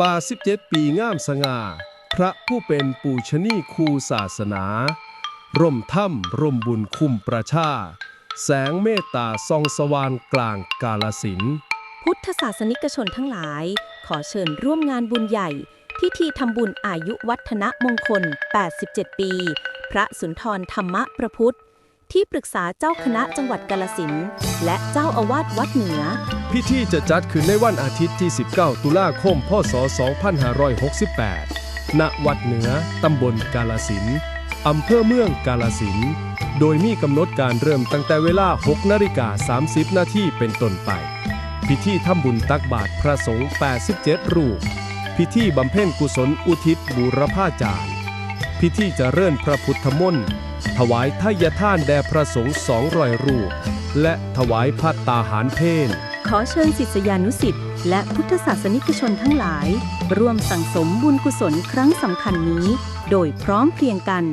ป่า17ปีงามสง่า พระผู้เป็นปูชนีคูศาสนา ร่มถ้ำร่มบุญคุ้มประชา แสงเมตตาส่องสว่างกลางกาลสิน พุทธศาสนิกชนทั้งหลาย ขอเชิญร่วมงานบุญใหญ่ พิธีทำบุญอายุวัฒนมงคล 87 ปี พระสุนทรธรรมประพุทธ ที่ปรึกษาเจ้าคณะจังหวัดกาลสินและเจ้าอาวาสวัดเหนือ พิธีจะจัดขึ้นในวันอาทิตย์ที่ 19 ตุลาคม พศ 2568 ณ วัดเหนือ ตำบลกาลสินอำเภอเมืองกาลสินโดยมีกำหนดการเริ่มตั้งแต่เวลา 6 นาฬิกา 30 นาทีเป็นต้นไป พิธีทำบุญตักบาตรพระสงฆ์ 87 รูป พิธีบำเพ็ญกุศลอุทิศบูรพาจารย์ พิธีเจริญพระพุทธมนต์ ถวายทายท่านแด่พระสงฆ์สองรอยรูป และถวายพัตตาหารเพนขอเชิญศิษยานุสิษย์และพุทธศาสนิกชนทั้งหลาย ร่วมสั่งสมบุญกุศลครั้งสำคัญนี้ โดยพร้อมเพรียงกัน